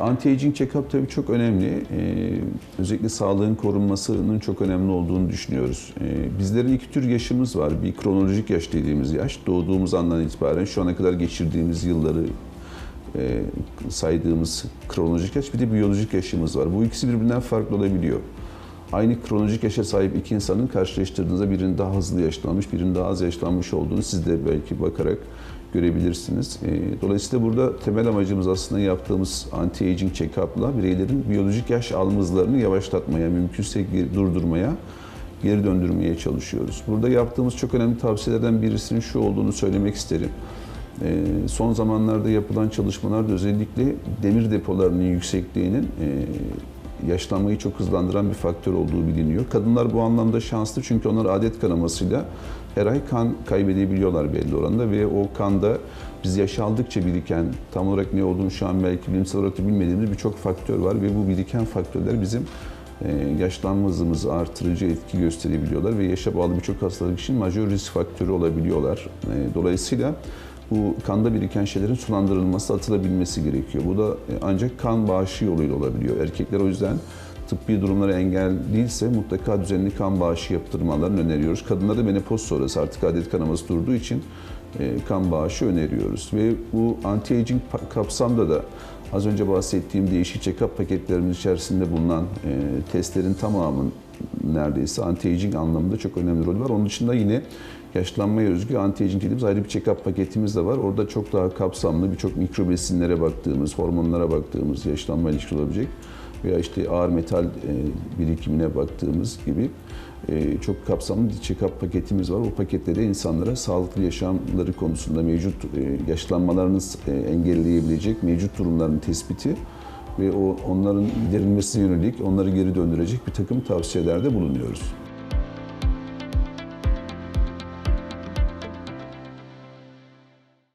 Anti-aging check-up tabii çok önemli. Ee, özellikle sağlığın korunmasının çok önemli olduğunu düşünüyoruz. Ee, bizlerin iki tür yaşımız var. Bir kronolojik yaş dediğimiz yaş. Doğduğumuz andan itibaren şu ana kadar geçirdiğimiz yılları e, saydığımız kronolojik yaş. Bir de biyolojik yaşımız var. Bu ikisi birbirinden farklı olabiliyor. Aynı kronolojik yaşa sahip iki insanın karşılaştırdığınızda birinin daha hızlı yaşlanmış, birinin daha az yaşlanmış olduğunu siz de belki bakarak görebilirsiniz. E, Dolayısıyla burada temel amacımız aslında yaptığımız anti-aging check-up'la bireylerin biyolojik yaş alım hızlarını yavaşlatmaya, mümkünse durdurmaya, geri döndürmeye çalışıyoruz. Burada yaptığımız çok önemli tavsiyelerden birisinin şu olduğunu söylemek isterim. E, Son zamanlarda yapılan çalışmalarda özellikle demir depolarının yüksekliğinin e, yaşlanmayı çok hızlandıran bir faktör olduğu biliniyor. Kadınlar bu anlamda şanslı çünkü onlar adet kanamasıyla her ay kan kaybedebiliyorlar belli oranda ve o kanda biz yaş aldıkça biriken tam olarak ne olduğunu şu an belki bilimsel olarak da bilmediğimiz birçok faktör var ve bu biriken faktörler bizim e, yaşlanma hızımızı artırıcı etki gösterebiliyorlar ve yaşa bağlı birçok hastalık için majör risk faktörü olabiliyorlar. E, Dolayısıyla bu kanda biriken şeylerin sulandırılması, atılabilmesi gerekiyor. Bu da e, ancak kan bağışı yoluyla olabiliyor. Erkekler o yüzden tıbbi durumlara engel değilse mutlaka düzenli kan bağışı yaptırmalarını öneriyoruz. Kadınlarda menopoz sonrası artık adet kanaması durduğu için e, kan bağışı öneriyoruz. Ve bu anti-aging kapsamda da az önce bahsettiğim değişik check-up paketlerimiz içerisinde bulunan e, testlerin tamamının neredeyse anti-aging anlamında çok önemli rol var. Onun dışında yine yaşlanmaya özgü anti-aging dediğimiz ayrı bir check-up paketimiz de var. Orada çok daha kapsamlı birçok mikro besinlere baktığımız, hormonlara baktığımız, yaşlanma ilişkili olabilecek veya işte ağır metal e, birikimine baktığımız gibi e, çok kapsamlı bir check-up paketimiz var. O pakette de insanlara sağlıklı yaşamları konusunda mevcut e, yaşlanmalarını engelleyebilecek mevcut durumların tespiti ve o onların giderilmesine yönelik onları geri döndürecek bir takım tavsiyelerde bulunuyoruz.